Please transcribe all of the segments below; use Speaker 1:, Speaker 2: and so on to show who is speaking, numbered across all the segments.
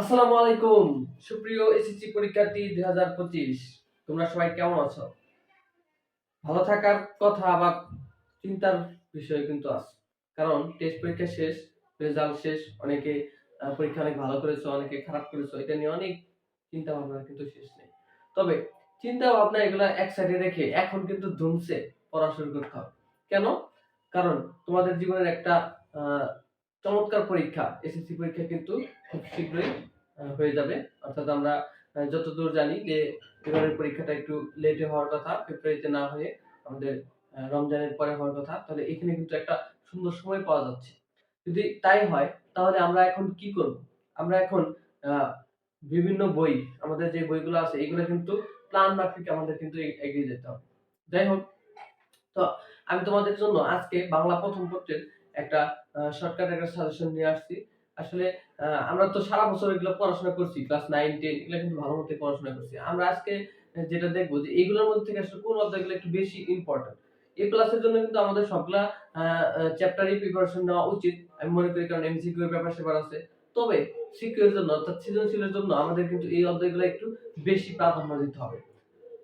Speaker 1: আসসালামু আলাইকুম। সুপ্রিয় এসএসসি পরীক্ষার্থী, দুই হাজার পঁচিশ, তোমরা সবাই কেমন আছো? ভালো থাকার কথা আবার চিন্তার বিষয় কিন্তু আছে। কারণ টেস্ট পরীক্ষা শেষ রেজাল্ট শেষ, অনেকে পরীক্ষা অনেক ভালো করেছ, অনেকে খারাপ করেছ, এটা নিয়ে অনেক চিন্তা ভাবনা কিন্তু শেষ নেই। তবে চিন্তা ভাবনা এগুলা এক সাইডে রেখে এখন কিন্তু ধুমসে পড়া শুরু করতে হবে। কেন? কারণ তোমাদের জীবনের একটা চমৎকার পরীক্ষা, এসএসসি পরীক্ষা কিন্তু খুব শীঘ্রই হয়ে যাবে। অর্থাৎ আমরা যতদূর জানি যে এবারের পরীক্ষাটা একটু লেটে হওয়ার কথা ফেব্রুয়ারিতে না হয়ে আমাদের রমজানের পরে হওয়ার কথা, তাহলে এখানে কিন্তু একটা সুন্দর সময় পাওয়া যাচ্ছে। যদি তাই হয়, তাহলে আমরা এখন কি করব? আমরা এখন বিভিন্ন বই, আমাদের যে বইগুলো আছে, এগুলো কিন্তু প্ল্যান মাফিক আমাদের কিন্তু এগিয়ে যেতে হবে। যাই হোক, তো আমি তোমাদের জন্য আজকে বাংলা প্রথম পত্রের একটা শর্টকাট একটা সাজেশন নিয়ে আসছি। আসলে আমরা তো সারা বছর এগুলো পড়াশোনা করছি ক্লাস নাইন টেন এগুলো কিন্তু ভালো মতো পড়াশোনা করছি। আমরা আজকে যেটা দেখব যে এইগুলোর মধ্যে থেকে আসলে কোন অধ্যায়গুলো একটু বেশি ইম্পর্টেন্ট এই ক্লাসের জন্য কিন্তু আমাদের সবগুলা চ্যাপ্টারই প্রিপারেশন নেওয়া উচিত। আমি মনে করি কারণ এমসিকিউ এর ব্যাপার সেবার আছে। তবে সিকিউ এর জন্য, অর্থাৎ সৃজনশীলের জন্য আমাদের কিন্তু এই অধ্যায়গুলো একটু বেশি প্রাধান্য দিতে হবে।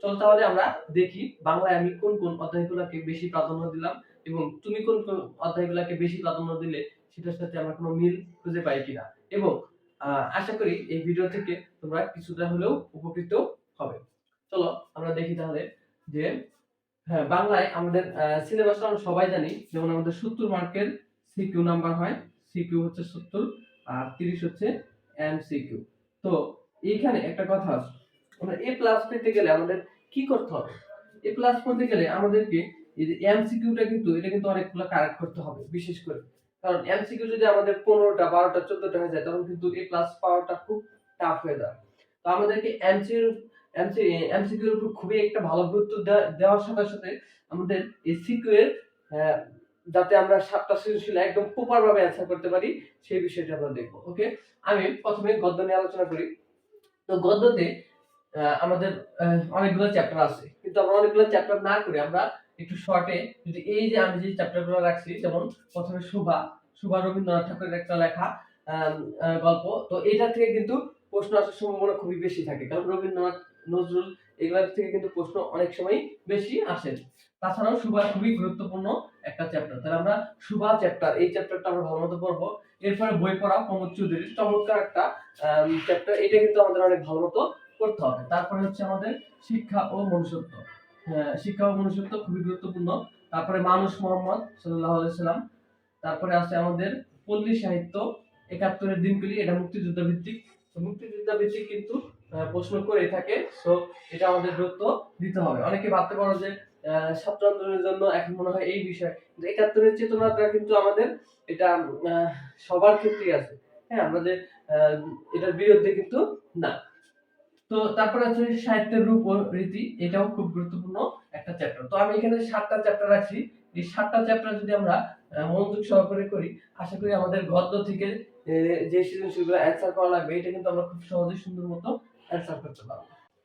Speaker 1: চল তাহলে আমরা দেখি বাংলায় আমি কোন কোন অধ্যায়গুলোকে বেশি প্রাধান্য দিলাম এবং তুমি কোন কোন অধ্যায়গুলোকে বেশি প্রাধান্য দিলে সেটার সাথে আমরা কোনো মিল খুঁজে পাই কিনা। এবং আশা করি এই ভিডিও থেকে তোমরা কিছুটা হলেও উপকৃত হবে। চলো, আমরা দেখি তাহলে যে হ্যাঁ বাংলায় আমাদের সিলেবাসটা আমরা সবাই জানি। যেমন আমাদের সত্তর মার্কের সিকিউ নাম্বার হয়। সিকিউ হচ্ছে সত্তর, আর তিরিশ হচ্ছে এম এমসিকিউ তো, এইখানে একটা কথা আমরা এ প্লাস পেতে গেলে আমাদের কি করতে হবে? এ প্লাস পেতে গেলে আমাদেরকে এই যে এমসিকিউটা কিন্তু, এটা কিন্তু অনেকগুলো কারেক্ট করতে হবে, বিশেষ করে। কারণ এমসিকিউ যদি আমাদের পনেরোটা, বারোটা, চোদ্দটা হয়ে যায়, তখন কিন্তু এ ক্লাস পাওয়াটা খুব টাফ হয়ে যায়। তো আমাদেরকে এমসিকিউ এমসি এমসিকিউর উপর খুবই একটা ভালো গুরুত্ব দেওয়া- দেওয়ার সাথে সাথে আমাদের এই সিকিউ এর যাতে আমরা সাতটা সৃজনশীল একদম প্রপার ভাবে অ্যান্সার করতে পারি, সেই বিষয়টা আমরা দেখব ওকে আমি প্রথমে গদ্য নিয়ে আলোচনা করি। তো গদ্যতে আমাদের অনেকগুলো চ্যাপ্টার আছে। কিন্তু আমরা অনেকগুলো চ্যাপ্টার না করে আমরা একটু শর্টে যদি এই যে আমি যে চ্যাপ্টারগুলো রাখছি, যেমন প্রথমে শোভা শোভা রবীন্দ্রনাথ ঠাকুরের একটা লেখা গল্প। তো এটা থেকে কিন্তু প্রশ্ন আসার সম্ভাবনা খুবই বেশি থাকে। কারণ রবীন্দ্রনাথ, নজরুল এগুলোর থেকে কিন্তু প্রশ্ন অনেক সময় বেশি আসে তাছাড়াও সুভা খুবই গুরুত্বপূর্ণ একটা চ্যাপ্টার তাহলে আমরা সুভা চ্যাপ্টার এই চ্যাপ্টারটা আমরা ভালো মতো পড়ব। এরপরে বই পড়া, প্রমোদ চৌধুরীর চমৎকার একটা চ্যাপ্টার এটা কিন্তু আমাদের অনেক ভালো মতো করতে হবে। তারপরে হচ্ছে আমাদের শিক্ষা ও মনুষ্যত্ব। শিক্ষা ও মনুষ্যত্ব খুবই গুরুত্বপূর্ণ। তারপরে মানুষ মোহাম্মদ সাল্লাহ সাল্লাম তারপরে আছে আমাদের পল্লী সাহিত্য একাত্তরের দিনগুলি, এটা মুক্তিযুদ্ধ ভিত্তিক। মুক্তিযুদ্ধ ভিত্তিক কিন্তু প্রশ্ন করে থাকে সো এটা আমাদের গুরুত্ব দিতে হবে। অনেকে ভাবতে পারো যে ছাত্র আন্দোলনের জন্য এখন মনে হয় এই বিষয়। একাত্তরের চেতনাটা কিন্তু আমাদের, এটা সবার ক্ষেত্রেই আছে। হ্যাঁ আমরা যে এটার বিরুদ্ধে কিন্তু না। তো তারপরে আছে সাহিত্যের রূপ রীতি, এটাও খুব গুরুত্বপূর্ণ একটা চ্যাপ্টার তো আমি এখানে সাতটা চ্যাপ্টার রাখছি। এই সাতটা চ্যাপ্টার যদি আমরা মনোযোগ সহকারে করি। আশা করি আমাদের গদ্য থেকে যে সৃজনশীলগুলো অ্যান্সার করা লাগবে, এটা কিন্তু আমরা খুব সহজে সুন্দর মতো অ্যান্সার করতে পারব।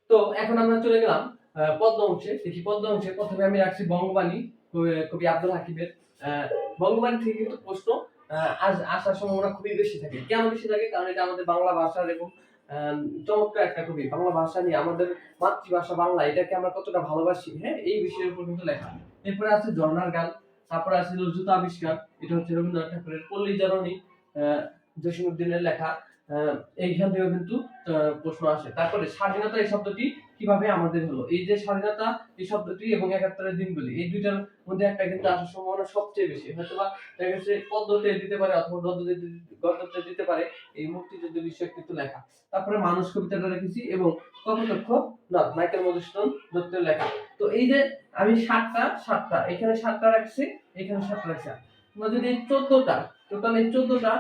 Speaker 1: তো এখন আমরা চলে গেলাম পদ্ম অংশে। দেখি, পদ্ম অংশে প্রথমে আমি রাখছি বঙ্গবাণী, কবি- আব্দুল হাকিমের বঙ্গবাণী থেকে কিন্তু প্রশ্ন আসার সম্ভাবনা খুবই বেশি থাকে। কেন বেশি থাকে? কারণ এটা আমাদের বাংলা ভাষার এবং চমৎকার একটা কবি। বাংলা ভাষা নিয়ে আমাদের মাতৃভাষা বাংলা, এটাকে আমরা কতটা ভালোবাসি হ্যাঁ? এই বিষয়ের উপর কিন্তু লেখা। এরপরে আছে ঝর্ণার গান। তারপরে আছে জুতা আবিষ্কার, এটা হচ্ছে রবীন্দ্রনাথ ঠাকুরের পল্লী জননী জসীমউদ্দিনের লেখা এইখান থেকেও কিন্তু প্রশ্ন আসে। তারপরে স্বাধীনতা এই শব্দটি কীভাবে আমাদের হলো? এই যে স্বাধীনতা, এই শব্দটি এবং একাত্তরের দিনগুলি, এই দুইটার মধ্যে একটা কিন্তু আসার সম্ভাবনা সবচেয়ে বেশি। হয়তো বা দেখা গেছে পদ্মতে দিতে পারে অথবা গদ্যতে গদ্যতে দিতে পারে এই মুক্তিযুদ্ধ বিষয়ক কিন্তু লেখা। তারপরে মানুষ কবিতাটা রেখেছি এবং কপোতক্ষ নথ, মাইকেল মধুসূদন দত্তের লেখা। তো এই যে আমি সাতটা সাতটা, এখানে সাতটা রাখছি, এখানে সাতটা রাখছি। যদি চোদ্দটা, টোটাল এই চোদ্দটা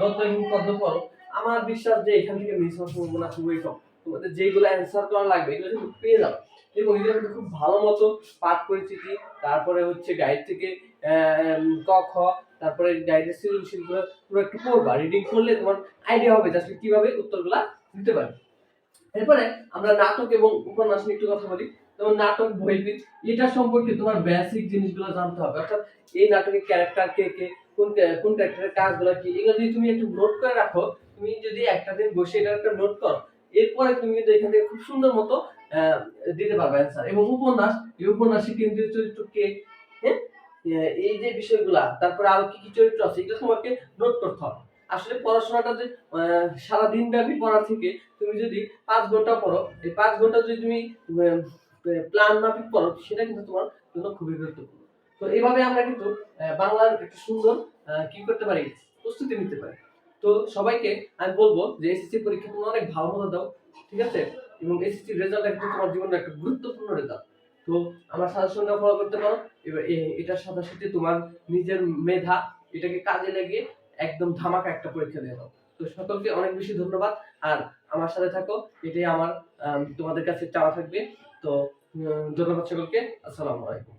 Speaker 1: গদ্য এবং পদ্য পড়ো, আমার বিশ্বাস যে এখান থেকে মিস হওয়ার সম্ভাবনা খুবই কম। তোমাদের যেগুলো অ্যান্সার করা লাগবে, এগুলো কিন্তু পেয়ে যাও। এবং এগুলো খুব ভালো মতো পাঠ পরিচিতি, তারপরে হচ্ছে গাইড থেকে ক, খ, তারপরে গাইডের সৃজনশীলগুলো পুরো একটু পড়বা। রিডিং করলে তোমার আইডিয়া হবে যে আসলে কীভাবে উত্তরগুলা দিতে পারে এরপরে আমরা নাটক এবং উপন্যাস নিয়ে একটু কথা বলি। যেমন নাটক, বইবিদ, এটা সম্পর্কে তোমার বেসিক জিনিসগুলো জানতে হবে। অর্থাৎ এই নাটকের ক্যারেক্টার কে কে, কোন কোন ক্যারেক্টারের কাজগুলো কি, এগুলো যদি তুমি একটু নোট করে রাখো, তুমি যদি একটা দিন বসে এটা একটা নোট করো এরপরে তুমি কিন্তু এখান থেকে খুব সুন্দর মতো দিতে পারবে অ্যান্সার এবং উপন্যাস, এই উপন্যাসে কেন্দ্রীয় চরিত্র কে হ্যাঁ এই যে বিষয়গুলা, তারপরে আরও কি কি চরিত্র আছে এগুলো তোমাকে নোট করতে হবে। আসলে পড়াশোনাটা যে সারা দিন ব্যাপী পড়া থেকে তুমি যদি পাঁচ ঘণ্টা পড়ো, এই পাঁচ ঘণ্টা যদি তুমি প্ল্যান মাফিক পড়ো, সেটা কিন্তু তোমার জন্য খুবই গুরুত্বপূর্ণ। তো এইভাবে আমরা কিন্তু বাংলার একটা সুন্দর কি করতে পারি? প্রস্তুতি নিতে পারি। তো সবাইকে আমি বলব যে এসএসসি পরীক্ষা তুমি অনেক ভালো মতো দাও, ঠিক আছে? এবং এসএসসি রেজাল্ট কিন্তু তোমার জীবনের একটা গুরুত্বপূর্ণ রেজাল্ট তো আমার সাজেশনটা ফলো করতে পারো। এবার এটার সাথে সাথে তোমার নিজের মেধা, এটাকে কাজে লাগিয়ে একদম ধামাকা একটা পরীক্ষা দিয়ে দাও। তো সকলকে অনেক বেশি ধন্যবাদ। আর আমার সাথে থাকো, এটাই আমার তোমাদের কাছে চাওয়া থাকবে। তো ধন্যবাদ সকলকে। আসসালামু আলাইকুম।